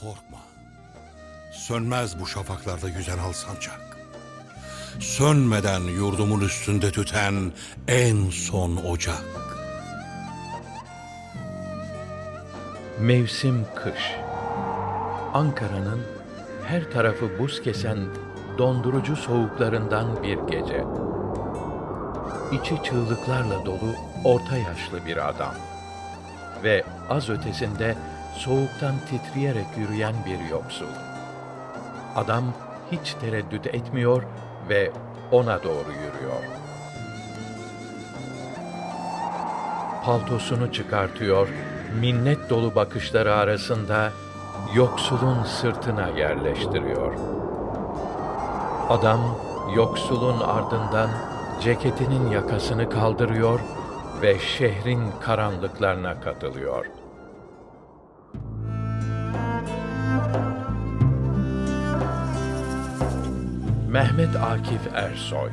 Korkma. Sönmez bu şafaklarda yüzen al sancak. Sönmeden yurdumun üstünde tüten en son ocak. Mevsim kış. Ankara'nın her tarafı buz kesen dondurucu soğuklarından bir gece. İçi çığlıklarla dolu orta yaşlı bir adam. Ve az ötesinde soğuktan titreyerek yürüyen bir yoksul. Adam hiç tereddüt etmiyor ve ona doğru yürüyor. paltosunu çıkartıyor, minnet dolu bakışları arasında yoksulun sırtına yerleştiriyor. Adam yoksulun ardından ceketinin yakasını kaldırıyor ve şehrin karanlıklarına katılıyor. Mehmet Akif Ersoy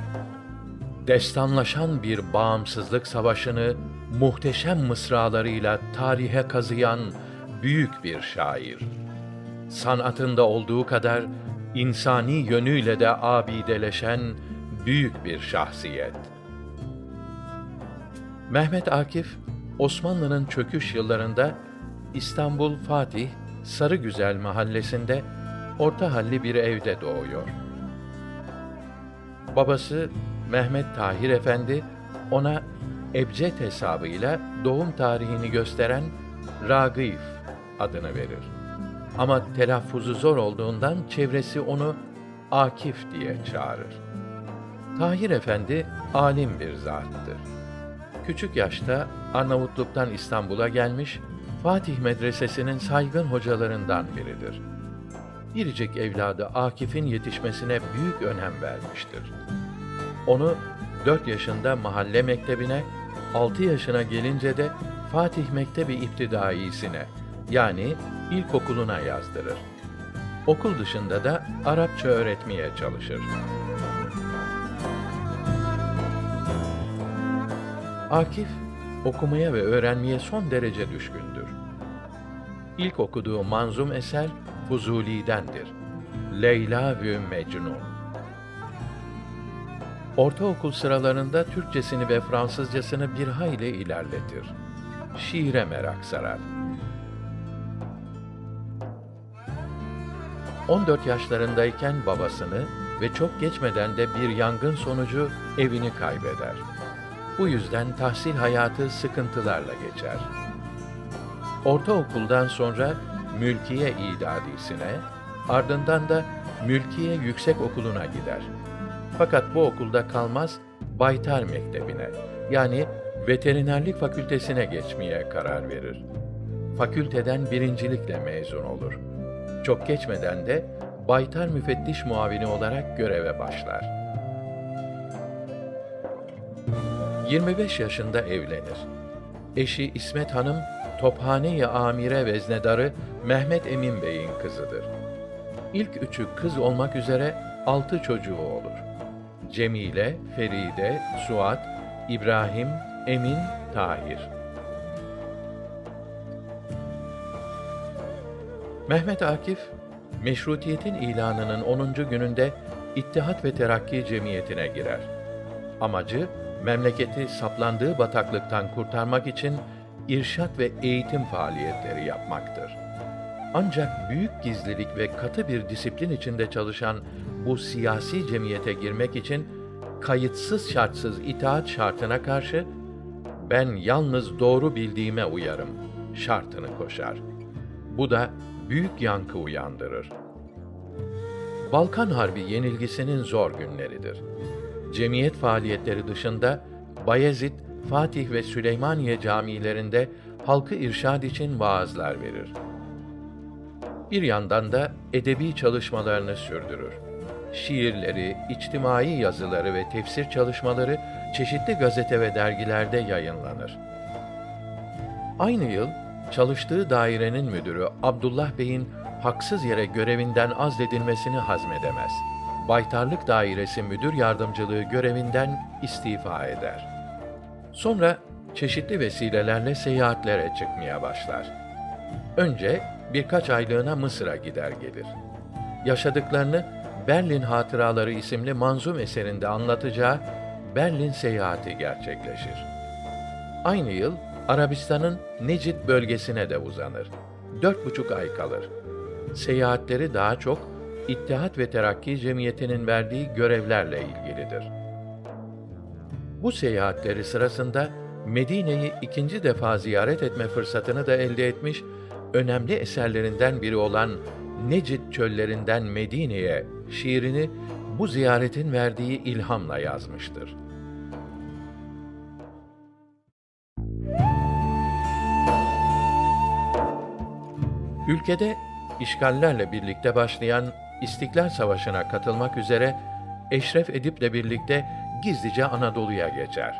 destanlaşan bir bağımsızlık savaşını muhteşem mısralarıyla tarihe kazıyan büyük bir şair. Sanatında olduğu kadar insani yönüyle de abideleşen büyük bir şahsiyet. Mehmet Akif, Osmanlı'nın çöküş yıllarında İstanbul Fatih Sarıgüzel mahallesinde orta halli bir evde doğuyor. Babası Mehmet Tahir Efendi ona ebced hesabıyla doğum tarihini gösteren Ragıf adını verir. Ama telaffuzu zor olduğundan çevresi onu Akif diye çağırır. Tahir Efendi alim bir zattır. Küçük yaşta Arnavutluk'tan İstanbul'a gelmiş, Fatih Medresesi'nin saygın hocalarından biridir. Biricik evladı Akif'in yetişmesine büyük önem vermiştir. Onu 4 yaşında mahalle mektebine, 6 yaşına gelince de Fatih Mektebi İptidaisine yani ilkokuluna yazdırır. Okul dışında da Arapça öğretmeye çalışır. Akif, okumaya ve öğrenmeye son derece düşkündür. İlk okuduğu manzum eser Fuzuli'dendir. Leyla ve Mecnun. Ortaokul sıralarında Türkçesini ve Fransızcasını bir hayli ilerletir. Şiire merak sarar. 14 yaşlarındayken babasını ve çok geçmeden de bir yangın sonucu evini kaybeder. Bu yüzden tahsil hayatı sıkıntılarla geçer. Ortaokuldan sonra Mülkiye İdadisi'ne, ardından da Mülkiye Yüksek Okulu'na gider. Fakat bu okulda kalmaz, Baytar Mektebi'ne yani Veterinerlik Fakültesine geçmeye karar verir. Fakülteden birincilikle mezun olur. Çok geçmeden de Baytar Müfettiş Muavini olarak göreve başlar. 25 yaşında evlenir. Eşi İsmet Hanım, Tophane-i Amire Veznedarı Mehmet Emin Bey'in kızıdır. İlk üçü kız olmak üzere altı çocuğu olur. Cemile, Feride, Suat, İbrahim, Emin, Tahir. Mehmet Akif, meşrutiyetin ilanının 10. gününde İttihat ve Terakki Cemiyeti'ne girer. Amacı, memleketi saplandığı bataklıktan kurtarmak için irşat ve eğitim faaliyetleri yapmaktır. Ancak büyük gizlilik ve katı bir disiplin içinde çalışan bu siyasi cemiyete girmek için kayıtsız şartsız itaat şartına karşı ben yalnız doğru bildiğime uyarım şartını koşar. Bu da büyük yankı uyandırır. Balkan Harbi yenilgisinin zor günleridir. Cemiyet faaliyetleri dışında Bayezid, Fatih ve Süleymaniye camilerinde halkı irşad için vaazlar verir. Bir yandan da edebi çalışmalarını sürdürür. Şiirleri, içtimai yazıları ve tefsir çalışmaları çeşitli gazete ve dergilerde yayınlanır. Aynı yıl çalıştığı dairenin müdürü Abdullah Bey'in haksız yere görevinden azledilmesini hazmedemez. Baytarlık Dairesi Müdür Yardımcılığı görevinden istifa eder. Sonra çeşitli vesilelerle seyahatlere çıkmaya başlar. Önce birkaç aylığına Mısır'a gider gelir. Yaşadıklarını Berlin Hatıraları isimli manzum eserinde anlatacağı Berlin seyahati gerçekleşir. Aynı yıl Arabistan'ın Necid bölgesine de uzanır. Dört buçuk ay kalır. Seyahatleri daha çok İttihat ve Terakki Cemiyeti'nin verdiği görevlerle ilgilidir. Bu seyahatleri sırasında Medine'yi ikinci defa ziyaret etme fırsatını da elde etmiş, önemli eserlerinden biri olan Necid çöllerinden Medine'ye şiirini bu ziyaretin verdiği ilhamla yazmıştır. Ülkede işgallerle birlikte başlayan İstiklal Savaşı'na katılmak üzere Eşref Edip'le birlikte gizlice Anadolu'ya geçer.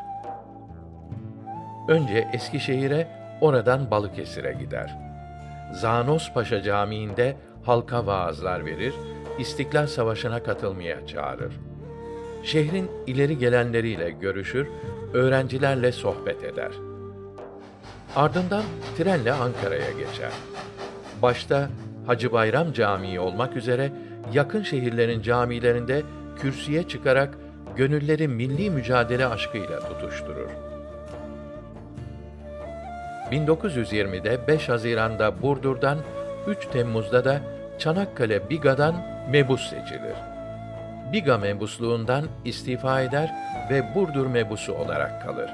Önce Eskişehir'e, oradan Balıkesir'e gider. Zanos Paşa Camii'nde halka vaazlar verir, İstiklal Savaşı'na katılmaya çağırır. Şehrin ileri gelenleriyle görüşür, öğrencilerle sohbet eder. Ardından trenle Ankara'ya geçer. Başta Hacı Bayram Camii olmak üzere yakın şehirlerin camilerinde kürsüye çıkarak gönülleri milli mücadele aşkıyla tutuşturur. 1920'de 5 Haziran'da Burdur'dan, 3 Temmuz'da da Çanakkale Biga'dan mebus seçilir. Biga mebusluğundan istifa eder ve Burdur mebusu olarak kalır.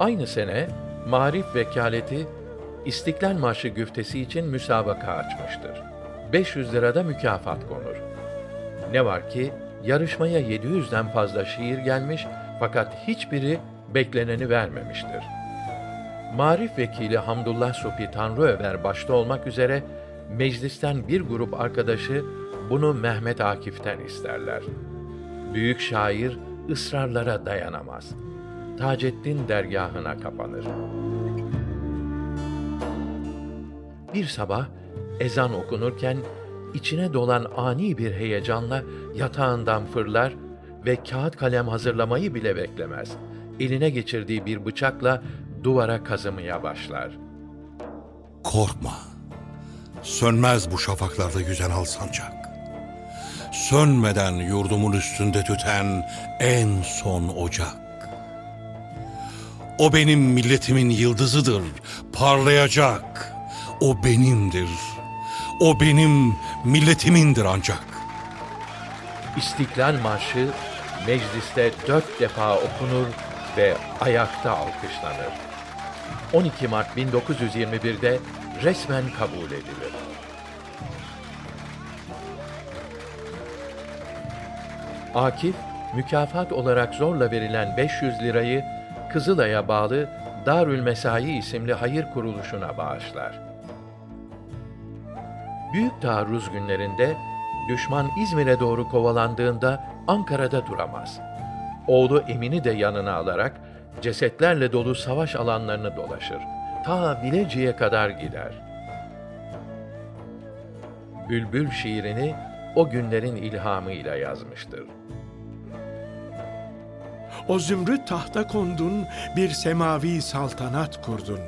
Aynı sene Marif Vekaleti İstiklal Marşı güftesi için müsabaka açmıştır. 500 lirada mükafat konur. Ne var ki yarışmaya 700'den fazla şiir gelmiş fakat hiçbiri bekleneni vermemiştir. Marif vekili Hamdullah Supi Tanrıöver başta olmak üzere meclisten bir grup arkadaşı bunu Mehmet Akif'ten isterler. Büyük şair ısrarlara dayanamaz. Taceddin dergahına kapanır. Bir sabah ezan okunurken içine dolan ani bir heyecanla yatağından fırlar ve kağıt kalem hazırlamayı bile beklemez. Eline geçirdiği bir bıçakla duvara kazımaya başlar. Korkma. Sönmez bu şafaklarda yüzen al sancak. Sönmeden yurdumun üstünde tüten en son ocak. O benim milletimin yıldızıdır, parlayacak. O benimdir. O benim milletimindir ancak. İstiklal Marşı mecliste dört defa okunur ve ayakta alkışlanır. 12 Mart 1921'de resmen kabul edilir. Akif, mükafat olarak zorla verilen 500 lirayı Kızılay'a bağlı Darül Mesai isimli hayır kuruluşuna bağışlar. Büyük taarruz günlerinde düşman İzmir'e doğru kovalandığında Ankara'da duramaz. Oğlu Emin'i de yanına alarak cesetlerle dolu savaş alanlarını dolaşır. Ta Bilecik'e kadar gider. Bülbül şiirini o günlerin ilhamıyla yazmıştır. O zümrüt tahta kondun, bir semavi saltanat kurdun.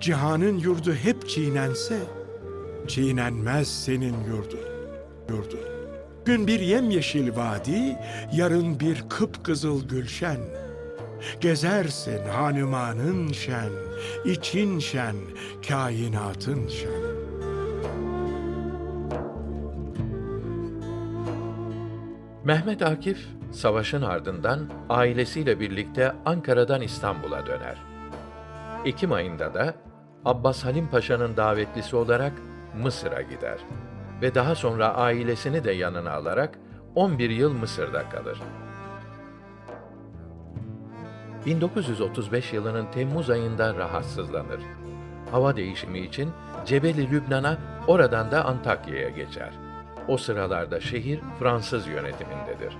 Cihanın yurdu hep çiğnense, çiğnenmez senin yurdun, yurdun. Gün bir yemyeşil vadi, yarın bir kıpkızıl gülşen. Gezersin hanumanın şen, için şen, kainatın şen. Mehmet Akif, savaşın ardından ailesiyle birlikte Ankara'dan İstanbul'a döner. Ekim ayında da Abbas Halim Paşa'nın davetlisi olarak Mısır'a gider ve daha sonra ailesini de yanına alarak 11 yıl Mısır'da kalır. 1935 yılının Temmuz ayında rahatsızlanır. Hava değişimi için Cebeli Lübnan'a, oradan da Antakya'ya geçer. O sıralarda şehir Fransız yönetimindedir.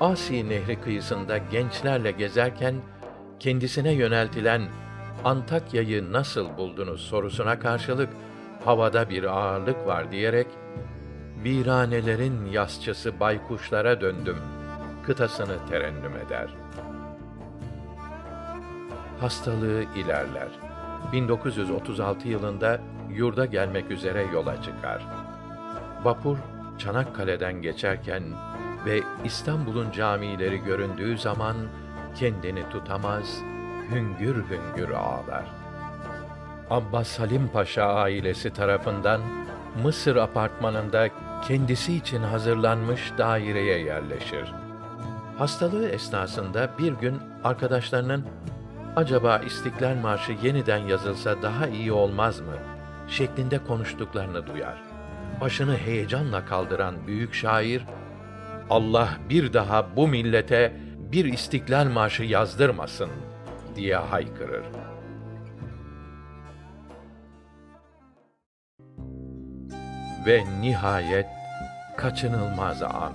Asi Nehri kıyısında gençlerle gezerken kendisine yöneltilen Antakya'yı nasıl buldunuz sorusuna karşılık havada bir ağırlık var diyerek viranelerin yasçısı baykuşlara döndüm kıtasını terennüm eder. Hastalığı ilerler. 1936 yılında yurda gelmek üzere yola çıkar. Vapur Çanakkale'den geçerken ve İstanbul'un camileri göründüğü zaman kendini tutamaz, hüngür hüngür ağlar. Abbas Halim Paşa ailesi tarafından Mısır apartmanında kendisi için hazırlanmış daireye yerleşir. Hastalığı esnasında bir gün arkadaşlarının acaba İstiklal Marşı yeniden yazılsa daha iyi olmaz mı şeklinde konuştuklarını duyar. Başını heyecanla kaldıran büyük şair Allah bir daha bu millete bir İstiklal Marşı yazdırmasın diye haykırır. Ve nihayet kaçınılmaz an.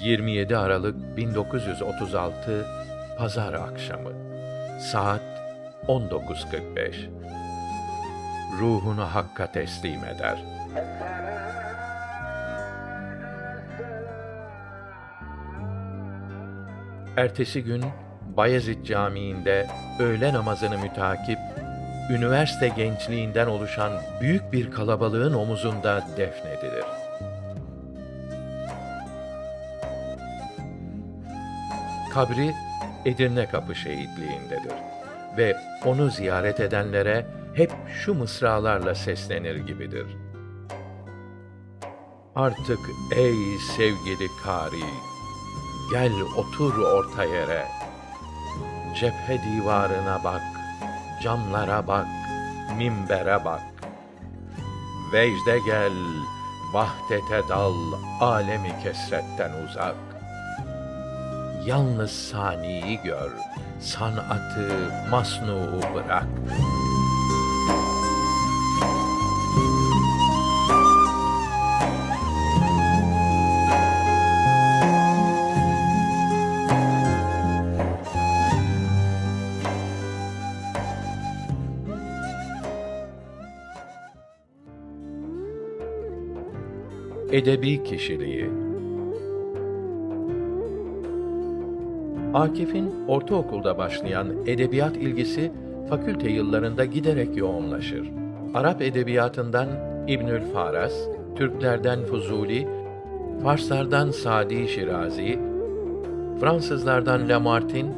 27 Aralık 1936 Pazar akşamı. Saat 19.45. Ruhunu Hakk'a teslim eder. Ertesi gün Bayezid Camii'nde öğle namazını mütakip üniversite gençliğinden oluşan büyük bir kalabalığın omuzunda defnedilir. Kabri Edirne Kapı şehitliğindedir ve onu ziyaret edenlere hep şu mısralarla seslenir gibidir. Artık ey sevgili kari, gel otur orta yere. Cephe divarına bak, camlara bak, minbere bak. Vecde gel, vahdete dal, alemi kesretten uzak. Yalnız saniyi gör, sanatı masnu'u bırak. Edebi kişiliği Akif'in ortaokulda başlayan edebiyat ilgisi fakülte yıllarında giderek yoğunlaşır. Arap edebiyatından İbnül Faras, Türklerden Fuzuli, Farslardan Sadi Şirazi, Fransızlardan Lamartine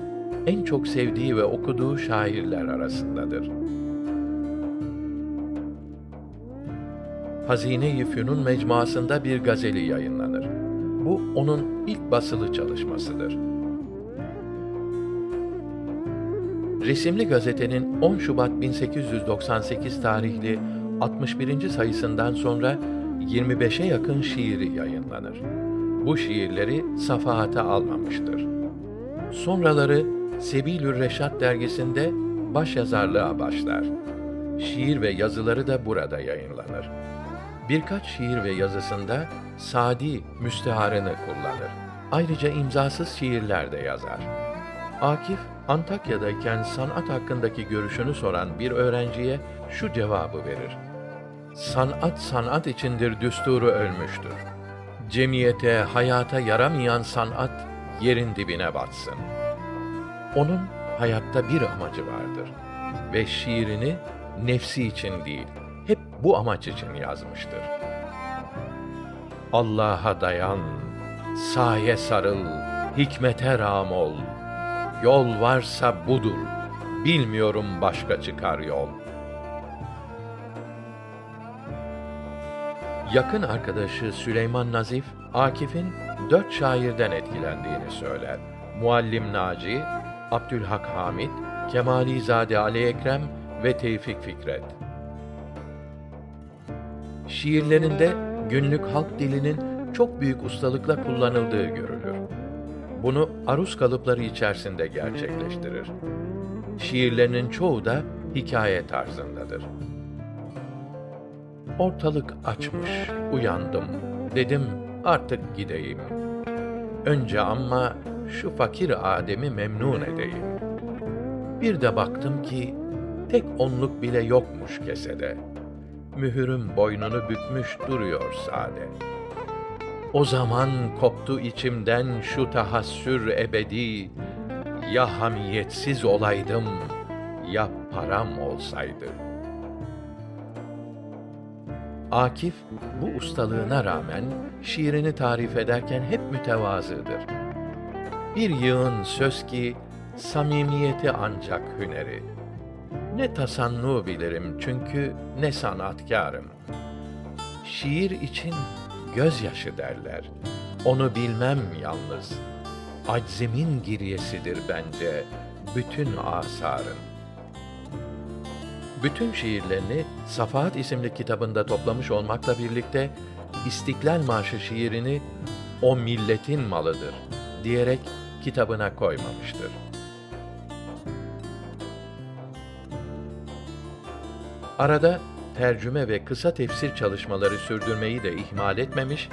en çok sevdiği ve okuduğu şairler arasındadır. Hazine-i Fünun mecmuasında bir gazeli yayınlanır. Bu onun ilk basılı çalışmasıdır. Resimli gazetenin 10 Şubat 1898 tarihli 61. sayısından sonra 25'e yakın şiiri yayınlanır. Bu şiirleri safahata almamıştır. Sonraları Sebilür Reşat dergisinde başyazarlığa başlar. Şiir ve yazıları da burada yayınlanır. Birkaç şiir ve yazısında Sadi müsteharını kullanır. Ayrıca imzasız şiirler de yazar. Akif, Antakya'dayken sanat hakkındaki görüşünü soran bir öğrenciye şu cevabı verir. Sanat sanat içindir düsturu ölmüştür. Cemiyete, hayata yaramayan sanat yerin dibine batsın. Onun hayatta bir amacı vardır ve şiirini nefsi için değil, hep bu amaç için yazmıştır. Allah'a dayan, saye sarıl, hikmete ram ol. Yol varsa budur, bilmiyorum başka çıkar yol. Yakın arkadaşı Süleyman Nazif, Akif'in dört şairden etkilendiğini söyler. Muallim Naci, Abdülhak Hamid, Kemalizade Ali Ekrem ve Tevfik Fikret. Şiirlerinde günlük halk dilinin çok büyük ustalıkla kullanıldığı görülür. Bunu aruz kalıpları içerisinde gerçekleştirir. Şiirlerinin çoğu da hikaye tarzındadır. Ortalık açmış, uyandım. Dedim artık gideyim. Önce ama şu fakir Adem'i memnun edeyim. Bir de baktım ki tek onluk bile yokmuş kesede. Mühürüm boynunu bükmüş duruyor sade. O zaman koptu içimden şu tahassür ebedi. Ya hamiyetsiz olaydım, ya param olsaydı. Akif bu ustalığına rağmen şiirini tarif ederken hep mütevazıdır. Bir yığın söz ki samimiyeti ancak hüneri. Ne tasannu bilirim çünkü ne sanatkarım. Şiir için gözyaşı derler. Onu bilmem yalnız. Aczimin giryesidir bence bütün asarın. Bütün şiirlerini Safahat isimli kitabında toplamış olmakla birlikte İstiklal Marşı şiirini o milletin malıdır diyerek kitabına koymamıştır. Arada tercüme ve kısa tefsir çalışmaları sürdürmeyi de ihmal etmemiş,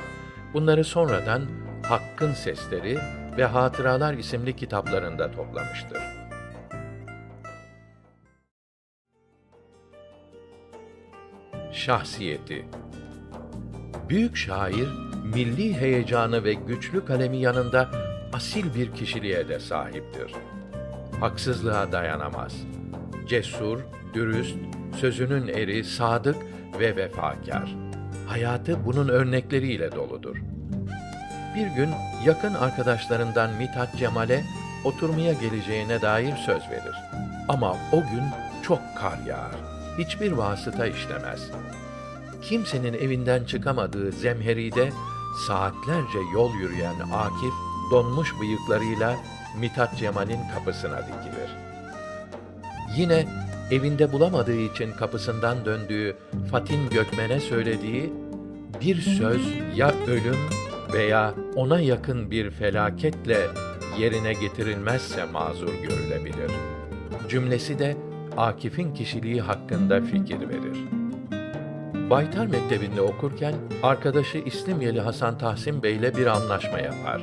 bunları sonradan Hakkın Sesleri ve Hatıralar isimli kitaplarında toplamıştır. Şahsiyeti Büyük şair, milli heyecanı ve güçlü kalemi yanında asil bir kişiliğe de sahiptir. Haksızlığa dayanamaz. Cesur, dürüst, sözünün eri, sadık ve vefakar. Hayatı bunun örnekleriyle doludur. Bir gün yakın arkadaşlarından Mithat Cemal'e oturmaya geleceğine dair söz verir. Ama o gün çok kar yağar. Hiçbir vasıta işlemez. Kimsenin evinden çıkamadığı zemheride saatlerce yol yürüyen Akif donmuş bıyıklarıyla Mithat Cemal'in kapısına dikilir. Yine evinde bulamadığı için kapısından döndüğü Fatin Gökmen'e söylediği bir söz ya ölüm veya ona yakın bir felaketle yerine getirilmezse mazur görülebilir. Cümlesi de Akif'in kişiliği hakkında fikir verir. Baytar Mektebi'nde okurken arkadaşı İslimyeli Hasan Tahsin Bey ile bir anlaşma yapar.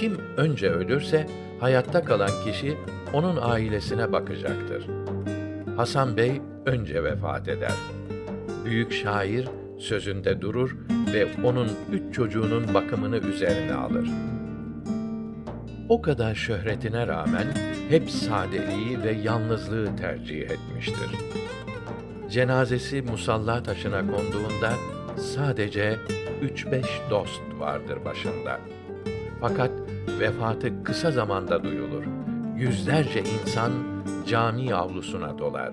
Kim önce ölürse hayatta kalan kişi onun ailesine bakacaktır. Hasan Bey önce vefat eder. Büyük şair sözünde durur ve onun üç çocuğunun bakımını üzerine alır. O kadar şöhretine rağmen hep sadeliği ve yalnızlığı tercih etmiştir. Cenazesi musalla taşına konduğunda sadece üç beş dost vardır başında. Fakat vefatı kısa zamanda duyulur. Yüzlerce insan cami avlusuna dolar.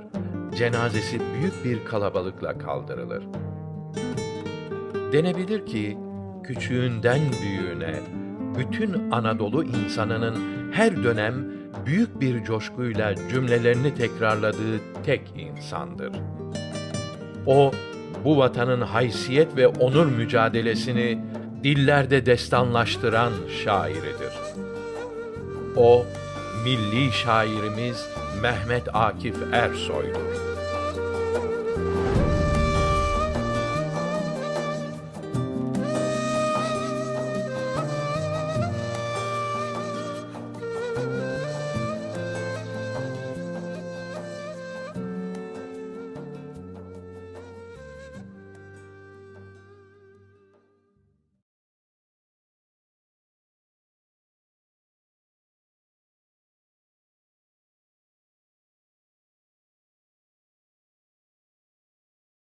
Cenazesi büyük bir kalabalıkla kaldırılır. Denebilir ki küçüğünden büyüğüne bütün Anadolu insanının her dönem büyük bir coşkuyla cümlelerini tekrarladığı tek insandır. O bu vatanın haysiyet ve onur mücadelesini dillerde destanlaştıran şairidir. O milli şairimiz Mehmet Akif Ersoy'dur.